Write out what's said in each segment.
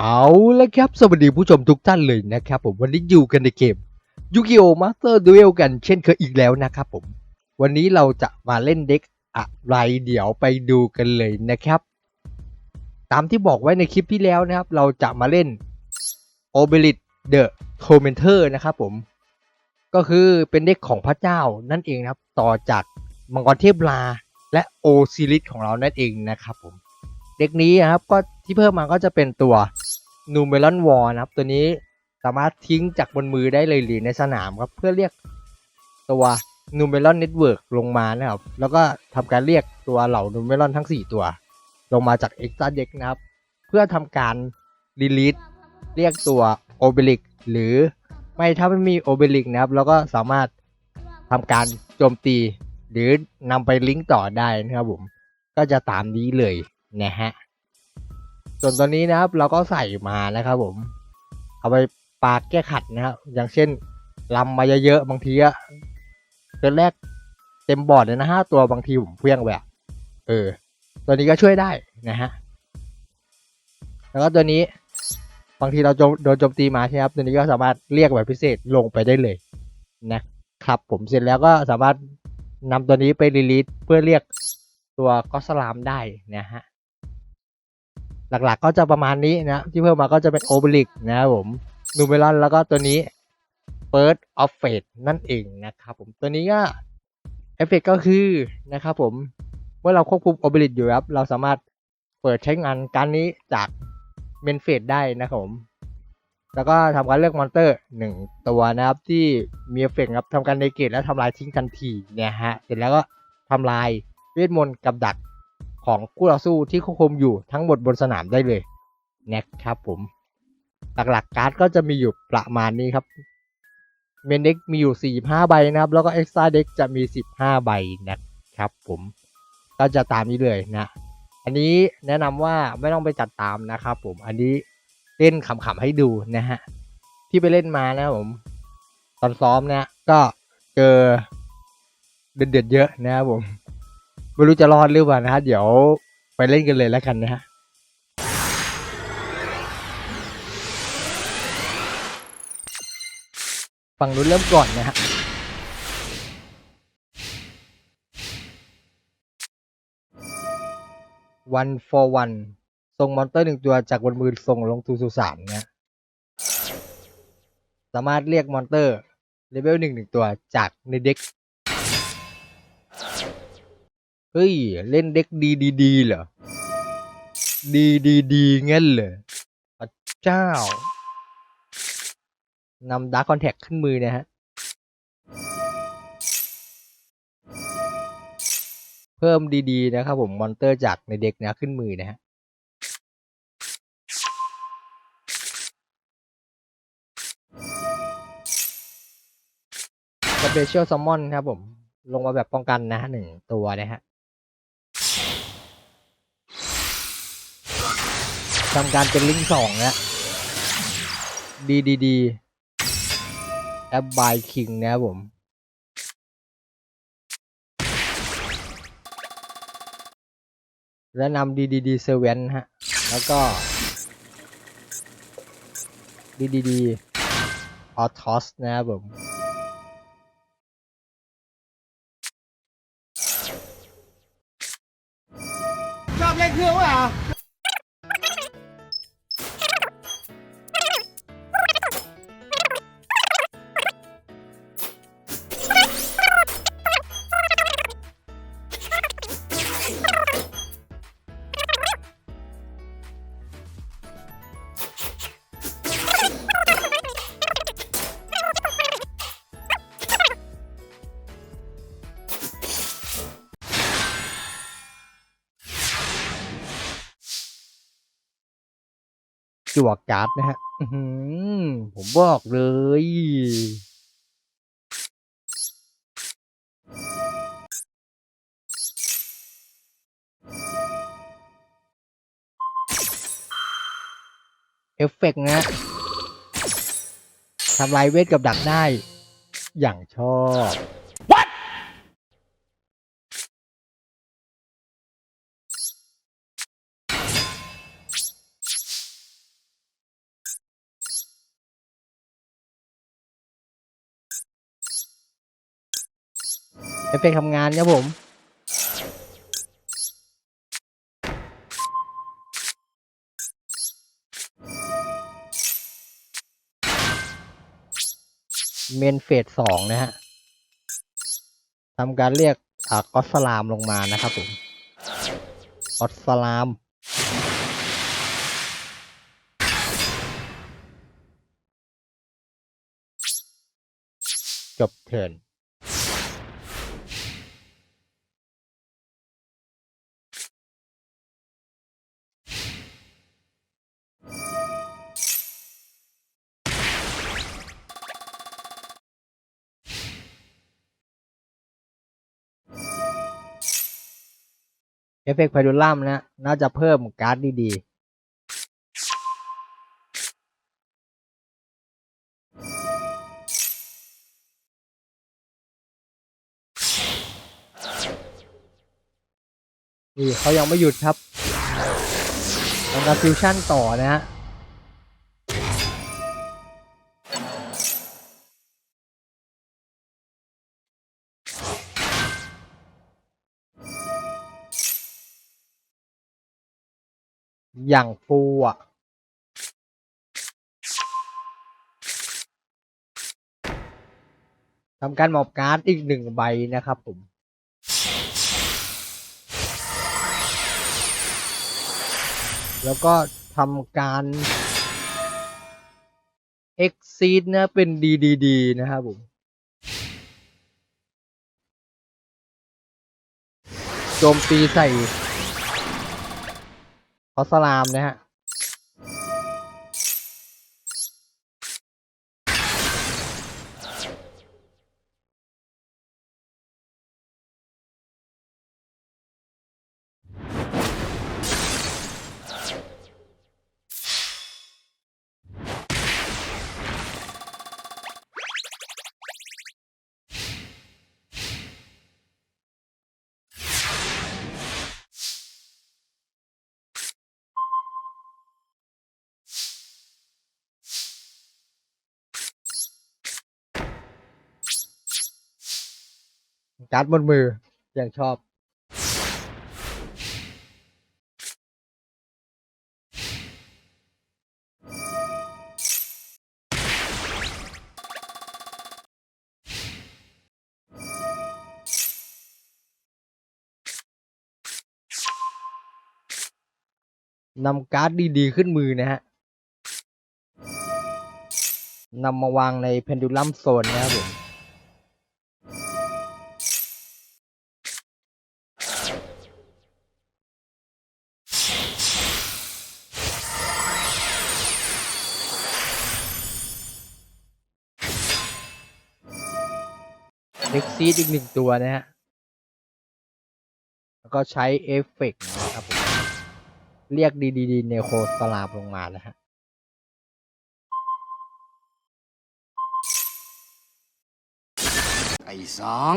เอาละครับ สวัสดีผู้ชมทุกท่านเลยนะครับผมวันนี้อยู่กันในเกมยูกิโอมาสเตอร์ดูเอลกันเช่นเคยอีกแล้วนะครับผม วันนี้เราจะมาเล่นเด็กอะไรเดี๋ยวไปดูกันเลยนะครับ ตามที่บอกไว้ในคลิปที่แล้วนะครับ เราจะมาเล่น o b e l i t the Tormentor นะครับผม ก็คือเป็นเด็กของพระเจ้านั่นเองนะครับ ต่อจากมังกรเทพลาและโอซิลิสของเรานั่นเองนะครับผม เด็กนี้นะครับก็ที่เพิ่มมาก็จะเป็นตัว นูเมลอนวอลนะครับ ตัวนี้สามารถทิ้งจากบนมือได้เลยหรือในสนามครับ เพื่อเรียกตัวนูเมลอนเน็ตเวิร์กลงมานะครับ แล้วก็ทำการเรียกตัวเหล่านูเมลอนทั้ง 4 ตัว ลงมาจากเอ็กซ์ตร้าเด็กนะครับ เพื่อทำการดีลิทเรียกตัวโอเบลิกหรือไม่ถ้าไม่มีโอเบลิกนะครับเราก็สามารถทำการโจมตี หรือนำไปลิงก์ต่อได้นะครับผมก็จะตามนี้เลยนะฮะ ส่วนตัวนี้นะครับเราก็ใส่มานะครับผม เอาไปปาแก้ขัดนะครับอย่างเช่นลำมาเยอะๆบางทีอะเกินแรกเต็มบอร์ดเลยนะห้าตัวบางทีผมเพี้ยงแบบเออ ตัวนี้ก็ช่วยได้นะฮะแล้วก็ตัวนี้บางทีเราโดนโจมตีมาใช่ครับตัวนี้ก็สามารถเรียกแบบพิเศษลงไปได้เลยนะครับผมเสร็จแล้วก็สามารถนำตัวนี้ไปรีลีสเพื่อเรียกตัวก็สลามได้นะฮะ หลักๆ ก็จะประมาณนี้นะที่เพิ่มมาก็จะเป็นโอเบลิกนะครับผมนูเมลอนแล้วก็ตัวนี้ First of Fate นั่นเองนะครับผมตัวนี้ก็เอฟเฟกก็คือนะครับผมเมื่อเราควบคุมโอเบลิกอยู่ครับเราสามารถเปิดใช้งานการนี้จากเมนเฟสได้นะครับผมแล้วก็ทำการเลือกมอนเตอร์หนึ่งตัวนะครับที่มีเอฟเฟกต์ครับทำการเนเกตและทำลายทิ้งทันทีเนะฮะเสร็จแล้วก็ทำลายเวทมนต์กับดัก ของคู่ต่อสู้ที่ควบคุมอยู่ทั้งหมดบนสนามได้เลยนะครับผม หลักๆการ์ดก็จะมีอยู่ประมาณนี้ครับเมนเด็กมีอยู่ 45 ใบนะครับ แล้วก็เอ็กซ์ตร้าเด็กจะมี 15 ใบนะครับผมก็จะตามนี้เลยนะ อันนี้แนะนำว่าไม่ต้องไปจัดตามนะครับผมอันนี้เล่นขำๆให้ดูนะฮะ ที่ไปเล่นมานะผม ตอนซ้อมเนี่ยก็เจอเดือดๆเยอะนะครับผม ไม่รู้จะรอดหรือเปล่านะฮะ เดี๋ยวไปเล่นกันเลยแล้วกันนะฮะฝั่งนู้นเริ่มก่อนนะฮะ one for one ส่งมอนเตอร์หนึ่งตัวจากบนมือส่งลงทูสุสานนะสามารถเรียกมอนเตอร์เลเวลหนึ่งหนึ่งตัวจากในเด็ก เฮ้ย เล่นเด็กดีดีดีเหรอ ดีดีดีงั้นเหรอพระเจ้านำดาร์คคอนแทคขึ้นมือนะฮะ เพิ่มดีๆนะครับผมมอนเตอร์จากในเด็กนะขึ้นมือนะฮะสเปเชียลซัมมอนครับผม ลงมาแบบป้องกันนะฮะหนึ่งตัวนะฮะ ทำการเป็นลิงสองนะดีดีดีแอปบายคิงนะครับผมและนำดีดีดีเซเว่นฮะ แล้วก็ดีดีดีออทอสนะครับผมชอบเล่นเครื่องวะ จั่วการ์ดนะฮะผมบอกเลย เอฟเฟกต์นะทำลายเวทกับดักได้ อย่างชอบเอฟเฟกต์ทำงานครับผมเมนเฟสสองนะฮะทำการเรียกอ่ากอสลามลงมานะครับผมกอสลามจบเทิร์น เอฟเฟกต์ไพดูลัมนะน่าจะเพิ่มการ์ดดีๆนี่เขายังไม่หยุดครับทำการฟิวชั่นต่อนะฮะ อย่างฟูอะ ทำการหมอบการ์ดอีกหนึ่งใบนะครับผม แล้วก็ทำการ exceed นะเป็น DDD นะครับผมโจมตีใส่ ขอสลามนะฮะ การ์ดบนมืออย่างชอบ นำการ์ดดีๆขึ้นมือนะฮะนำมาวางในเพนดูลัมโซนนะครับผม เอ็กซีดอีกหนึ่งตัวนะฮะ แล้วก็ใช้เอฟเฟกต์นะครับผมเรียกดีดีดีเนโคสลาบลงมานะฮะไอ้สอง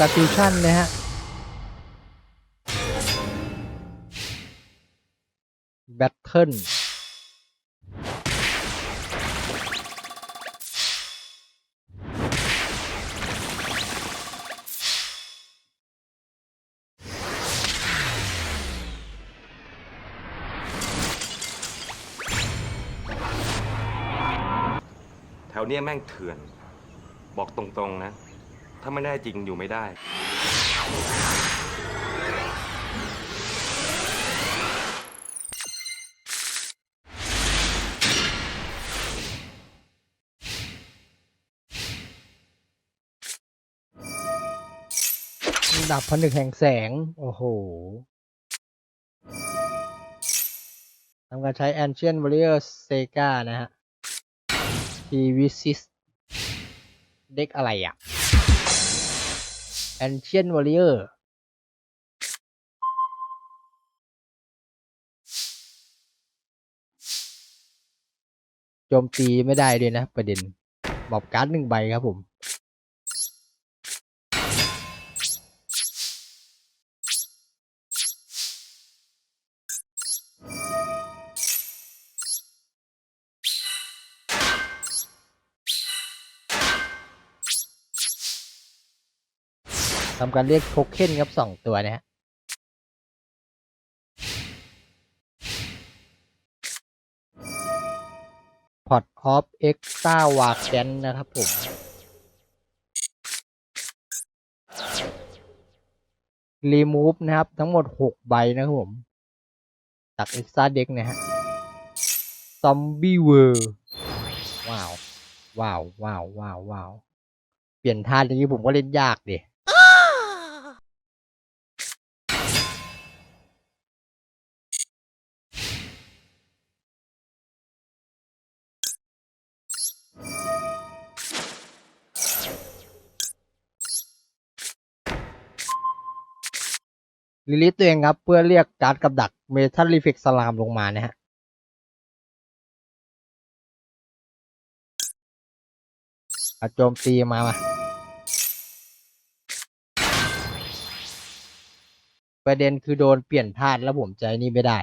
ทำการฟิวชั่นนะฮะแบทเทิลแถวเนี้ยแม่งเถื่อน บอกตรงๆนะ ถ้าไม่ได้จริงอยู่ไม่ได้ ดับผนึกแห่งแสง โอ้โหทำการใช้ Ancient Warrior Sega นะฮะ t v i s i s เด็กอะไรอะ Ancient Warrior โจมตีไม่ได้ด้วยนะ ประเด็น บอบการ์ดหนึ่งใบครับผม ทำการเรียกโทเค็นครับสองตัวนะฮะพอตออฟเอ็กซ์ต้าวาแกนนะครับผม รีมูฟนะครับ ทั้งหมดหกใบนะครับผม จากเอ็กซ์ต้าเด็กนะฮะ ซอมบี้เวอร์ว้าว ว้าว ว้าว ว้าว ว้าว เปลี่ยนท่าอย่างนี้ผมก็เล่นยากดิ ลิลิตตัวเองครับ เพื่อเรียกการ์ดกับดักเมทัลรีเฟกสลามลงมานะฮะอะโจมตีมามาประเด็นคือโดนเปลี่ยนธาตุแล้วผมใจนี่ไม่ได้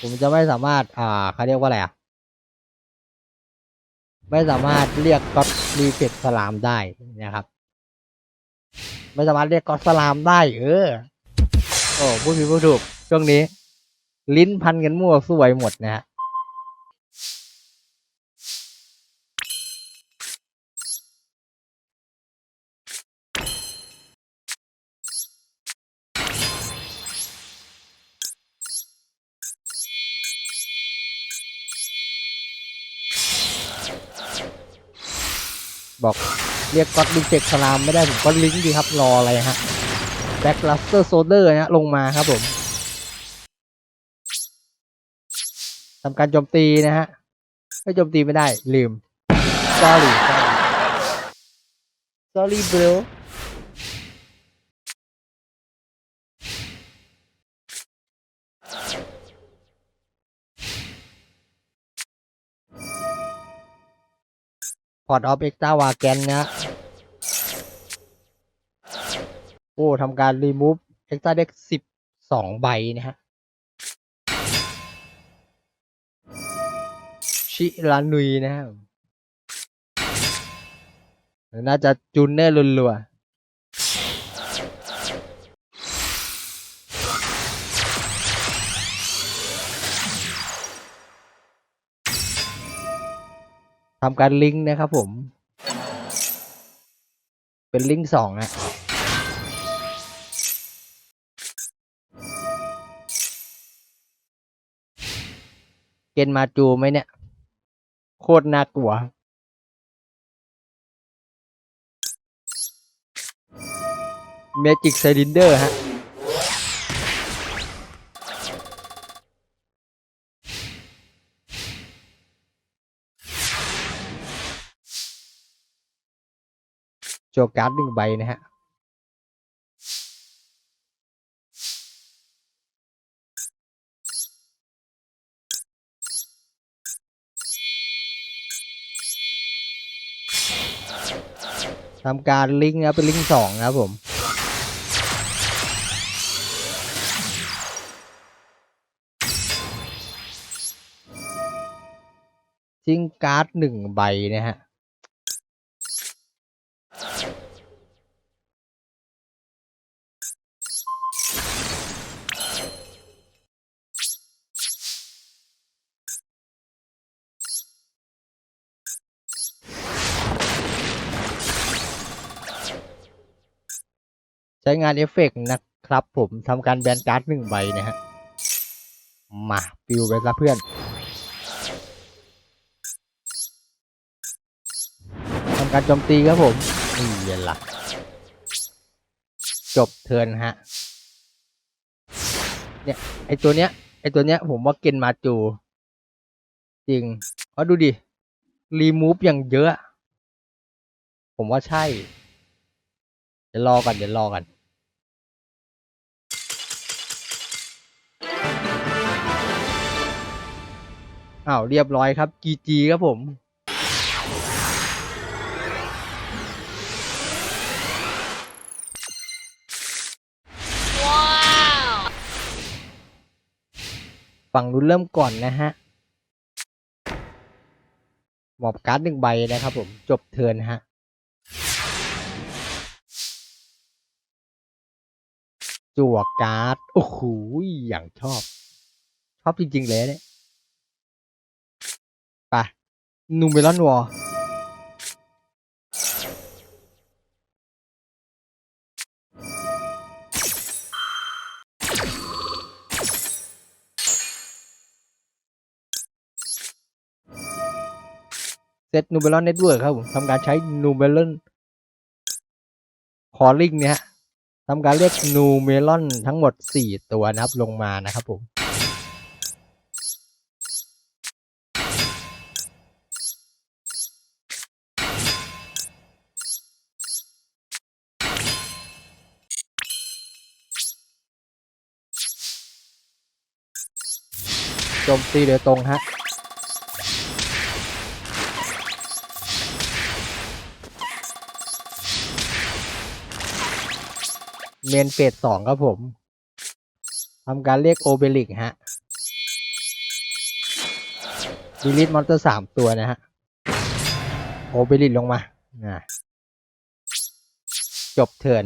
ผมจะไม่สามารถ อ่าเขาเรียกว่าอะไรอะ ไม่สามารถเรียกก็อดรีเฟตสลามได้นะครับ ไม่สามารถเรียกก็อดสลามได้ เออ โอ้ผู้ผิดพูดถูกช่วงนี้ ลิ้นพันกันมั่วสวยหมดนะฮะ บอกเรียกก็อดลิงเจกสลามไม่ได้ผมก็ลิงก์ดีครับรออะไรฮะแบ็กลัสเตอร์โซเดอร์นะลงมาครับผมทำการโจมตีนะฮะไม่โจมตีไม่ได้ลืม sorry sorry bro อร์ตออฟเอ็กซ์ตาวาแกนนะโอ้ทำการรีมูฟเอ็กซ์ตาเด็กสิบสองใบนะฮะ ชิรานุยนะครับน่าจะจูนเน่ร์ลัวๆ ทำการลิงก์นะครับผม เป็นลิงก์สองอะเกณฑ์มาจูไหมเนี่ย โคตรน่ากลัวเมจิกไซลินเดอร์ฮะ โจวการ์ดหนึ่งใบนะฮะทำการลิงก์นะเป็นลิงก์สองนะครับผม ทิ้งการ์ดหนึ่งใบนะฮะ ใช้งานเอฟเฟกต์นะครับผมทำการแบนการ์ดหนึ่งใบนะฮะ มาปิวไปซะเพื่อน ทำการโจมตีครับผม นี่เย็นละจบเทินฮะ เนี่ย ไอตัวเนี้ย ไอตัวเนี้ยผมว่าเกนมาจู จริงเพราะดูดิ รีมูฟอย่างเยอะ ผมว่าใช่ เดี๋ยวรอกันเดี๋ยวรอกัน อ้าวเรียบร้อยครับ GG ครับผมฝั่งนู้นเริ่มก่อนนะฮะหมอบการ์ดหนึ่งใบนะครับผมจบเทินฮะจั่วการ์ด โอ้โหอย่างชอบ ชอบจริง ๆ เลยเนี่ย ไปนูเมลอนวอเซตนูเบลอนเน็ตเวิร์กครับผมทำการใช้นูเบลอนคอลลิงเนี่ยทำการเรียกนูเมลอนทั้งหมด 4 ตัวนะครับลงมานะครับผม โจมตีโดยตรงฮะเมนเฟสสองครับผมทำการเรียกโอเบลิกฮะดีลิทมอนเตอร์สามตัวนะฮะ โอเบลิกลงมาอ่าจบเทิร์น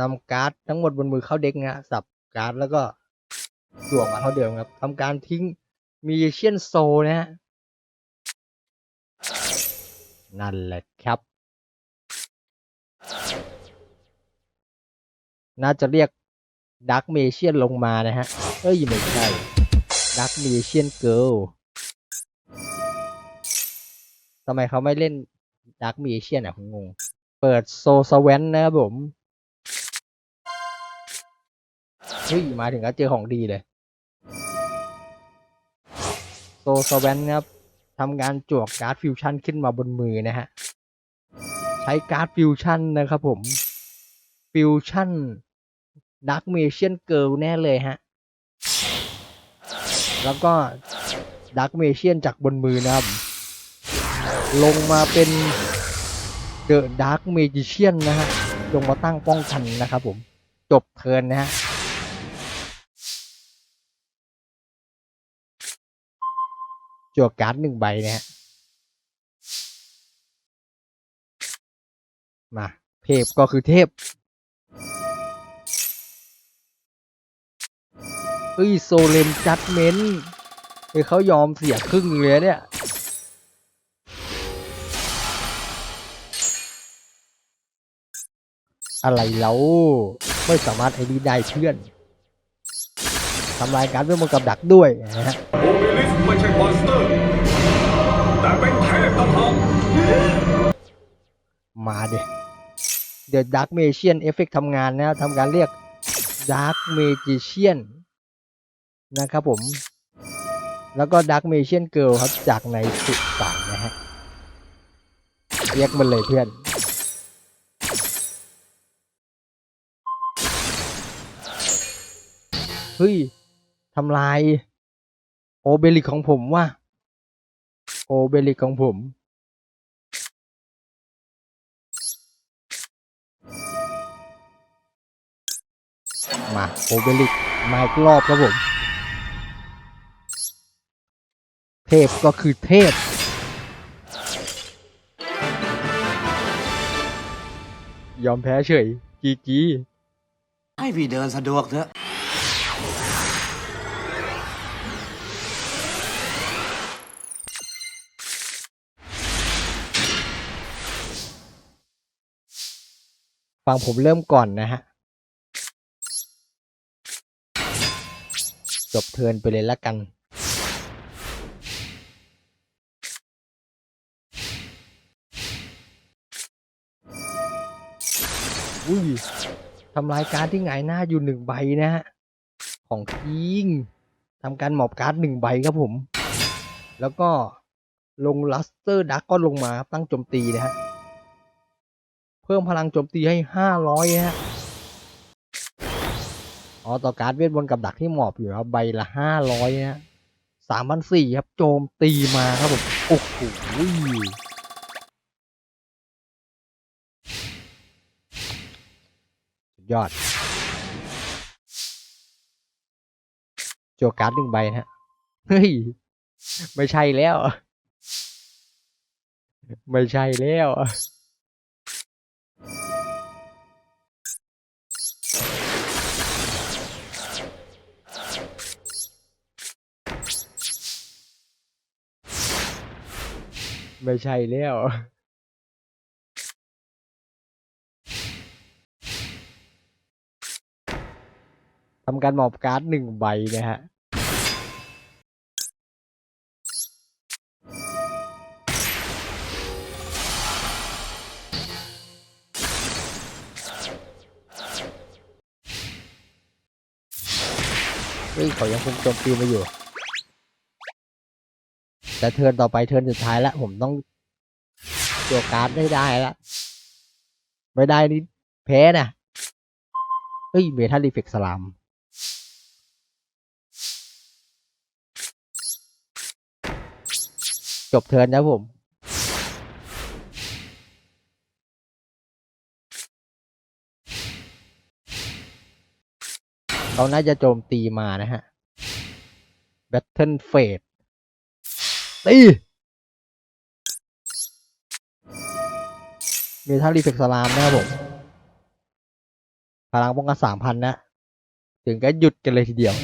นำการ์ดทั้งหมดบนมือเข้าเด็กนะสับการ์ดแล้วก็จั่วมาเท่าเดิมครับทำการทิ้งมีเชียนโซนะฮะนั่นแหละครับ น่าจะเรียกดักเมเชียนลงมานะฮะ เอ้ยไม่ใช่ดักเมเชียนเกิลทำไมเขาไม่เล่นดักเมเชียนอะผมงง เปิดโซสเวนนะครับผม เฮ้ยมาถึงก็เจอของดีเลยโซสเวนนครับทำการจวกการ์ดฟิวชั่นขึ้นมาบนมือนะฮะ ใช้การ์ดฟิวชั่นนะครับผม ฟิวชั่นดักเมเชียนเกิลแน่เลยฮะ แล้วก็ดักเมเชียนจากบนมือนะครับ ลงมาเป็นเดอะดักเมจิเชียนนะฮะ ลงมาตั้งป้องกันนะครับผม จบเทินนะฮะ จั่วการ์ดหนึ่งใบนะฮะมาเทพก็คือเทพเฮ้ยโซเลนจัดเมนต์เฮ้ยเขายอมเสียครึ่งเลยเนี่ยอะไรแล้วไม่สามารถไอ้นี่ได้เพื่อนทำลายการเพื่อนมันกับดักด้วยนะฮะ มาเดเดี๋ยวดักเมเชียนเอฟเฟกทำงานนะทำการเรียกดักเมจิเชียนนะครับผม แล้วก็ดักเมเชียนเกิลครับจากในสุสานนะฮะ เรียกมันเลยเพื่อนเฮ้ยทำลาย โอเบลิกของผมว่ะโอเบลิกของผม มาโอเบลิกมาอีกรอบครับผม เทพก็คือเทพ ยอมแพ้เฉย จีจีให้พี่เดินสะดวกเถอะฟังผมเริ่มก่อนนะฮะ จบเทินไปเลยละกัน อุ้ยทำรายการที่ไงหน้าอยู่หนึ่งใบนะฮะ ของทิงทำการหมอบการ์ดหนึ่งใบครับผม แล้วก็ลงลัสเตอร์ดักก็ลงมาตั้งโจมตีนะฮะ เพิ่มพลังโจมตีให้ห้าร้อยนะฮะ อ๋อต่อการ์ดเวทมนต์กับดักที่หมอบอยู่ครับ ใบละห้าร้อยฮะสามพันสี่ครับ โจมตีมาครับผม โอ้โหยอด โจวการ์ดหนึ่งใบนะฮะ เฮ้ย ไม่ใช่แล้ว ไม่ใช่แล้ว ไม่ใช่แล้ว ทำการหมอบการ์ดหนึ่งใบนะฮะ เฮ้ยเขายังคงโจมตีมาอยู่ แต่เทิร์นต่อไปเทิร์นสุดท้ายแล้วผมต้องตัวการ์ดได้ได้ล้วไม่ได้นี่แพ้นะเฮ้ยเมทัลรีเฟกสลามจบเทิร์นนะผมเขาน่าจะโจมตีมานะฮะ Battle Fate ตีมีท่ารีเฟกสลามนะครับผม พลังป้องกันสามพันนะ ถึงก็หยุดกันเลยทีเดียว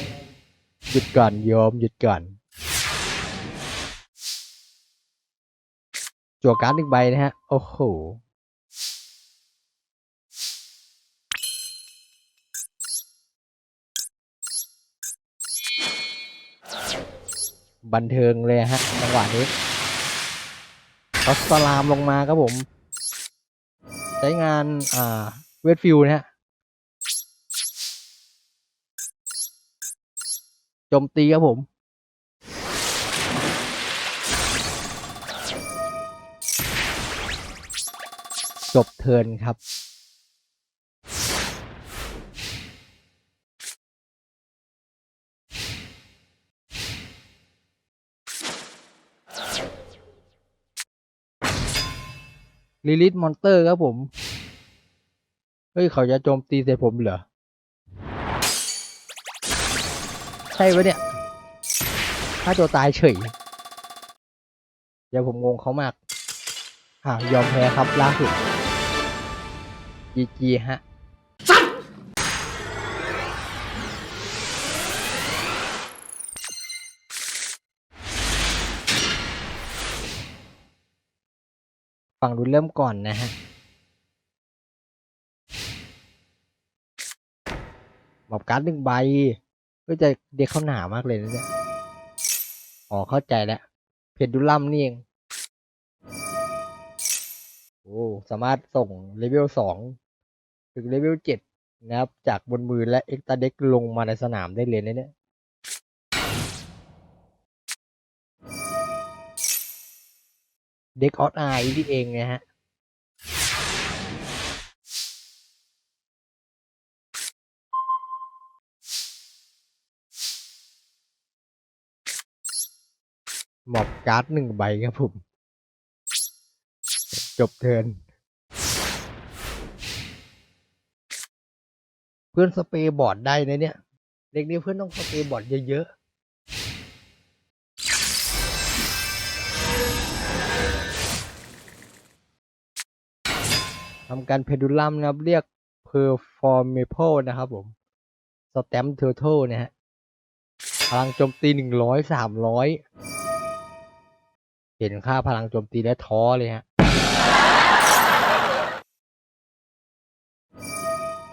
หยุดก่อนยอมหยุดก่อน จั่วการ์ดหนึ่งใบนะฮะ โอ้โห บันเทิงเลยฮะจังหวะนี้เขาสลามลงมาครับผม ใช้งานอ่าเวทฟิลนะฮะโจมตีครับผมจบเทินครับ ลิลิทมอนเตอร์ครับผม เฮ้ย เขาจะโจมตีใส่ผมเหรอ ใช่ปะเนี่ยฆ่าตัวตายเฉยเดี๋ยวผมงงเขามากอ่ายอมแพ้ครับล่าสุดจีจีฮะ ฝั่งดูนเริ่มก่อนนะฮะหมอบการ์ดหนึ่งใบก็จะเด็กเข้าหนามากเลยนะเนี่ย อ๋อเข้าใจแล้ว เพจดูลัมนี่เอง โอ้ สามารถส่งเลเวลสองถึงเลเวลเจ็ดนะครับ จากบนมือและเอ็กตาเด็กลงมาในสนามได้เลยนะเนี่ย เด็กออสไอนี่เองนะฮะหมอบการ์ดหนึ่งใบครับผม จบเทิน เพื่อนสเปรย์บอร์ดได้นะเนี่ย เด็กนี้เพื่อนต้องสเปรย์บอร์ดเยอะๆ ทำการเพดูลัมนะครับ เรียก performable นะครับผมสแตมป์เทอร์เทลนะฮะ พลังโจมตีหนึ่งร้อยสามร้อยเห็นค่าพลังโจมตีและท้อเลยฮะ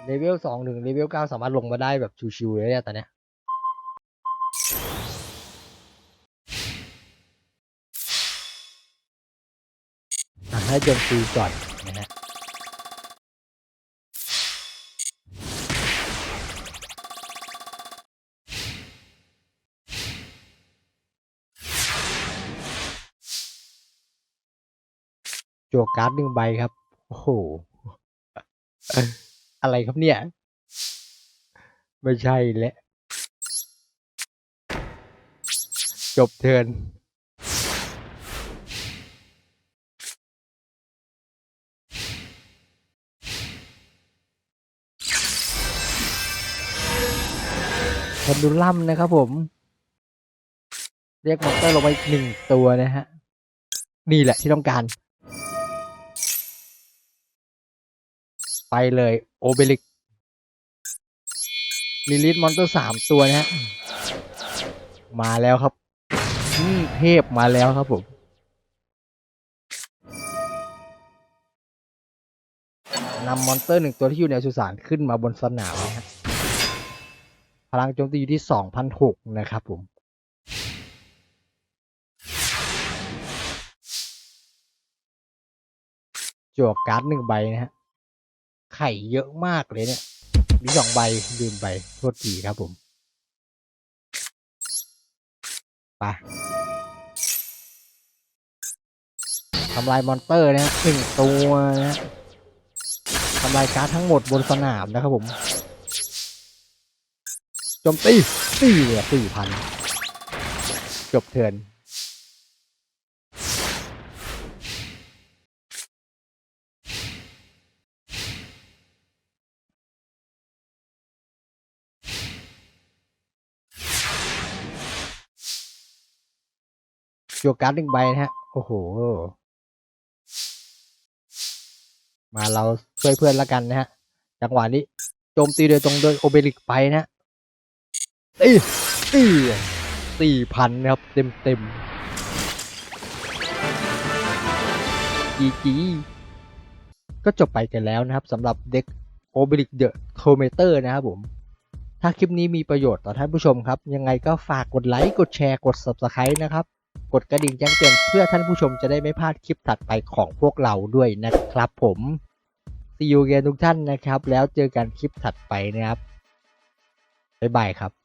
เลเวลสองถึงเลเวลเก้าสามารถลงมาได้แบบชิวๆเลยเนี่ยตอนเนี้ยอะให้โจมตีก่อนนะฮะ จั่วการ์ดหนึ่งใบครับ โอ้โห อะไรครับเนี่ย ไม่ใช่แหละ จบเทินแคนดูลัมนะครับผม เรียกมอนเตอร์ลงไปหนึ่งตัวนะฮะ นี่แหละที่ต้องการ ไปเลยโอเบลิกลิลิทมอนเตอร์สามตัวนะฮะ มาแล้วครับเทพมาแล้วครับผม นำมอนเตอร์หนึ่งตัวที่อยู่ในสุสานขึ้นมาบนสนามนะฮะพลังโจมตีอยู่ที่สองพันหกนะครับผมจั่วการ์ดหนึ่งใบนะฮะ ไข่เยอะมากเลยเนี่ย มีสองใบลืมใบโทษทีครับผมไปทำลายมอนเตอร์นะฮะหนึ่งตัวนะฮะทำลายการ์ดทั้งหมดบนสนามนะครับผมโจมตีตีเลยสี่พันจบเทิน จั่วการ์ดหนึ่งใบนะฮะ โอ้โห มาเราช่วยเพื่อนละกันนะฮะ จังหวะนี้โจมตีโดยตรงโดยโอเบริกไปนะฮะตีตีสี่พันนะครับ เต็มเต็มจีจีก็จบไปกันแล้วนะครับสำหรับเด็กโอเบริกเดอะโทเมเตอร์นะครับผม ถ้าคลิปนี้มีประโยชน์ต่อท่านผู้ชมครับ ยังไงก็ฝากกดไลค์ กดแชร์ กด Subscribe นะครับ กดกระดิ่งแจ้งเตือนเพื่อท่านผู้ชมจะได้ไม่พลาดคลิปถัดไปของพวกเราด้วยนะครับผม See you again ทุกท่านนะครับ แล้วเจอกันคลิปถัดไปนะครับบ๊ายบายครับ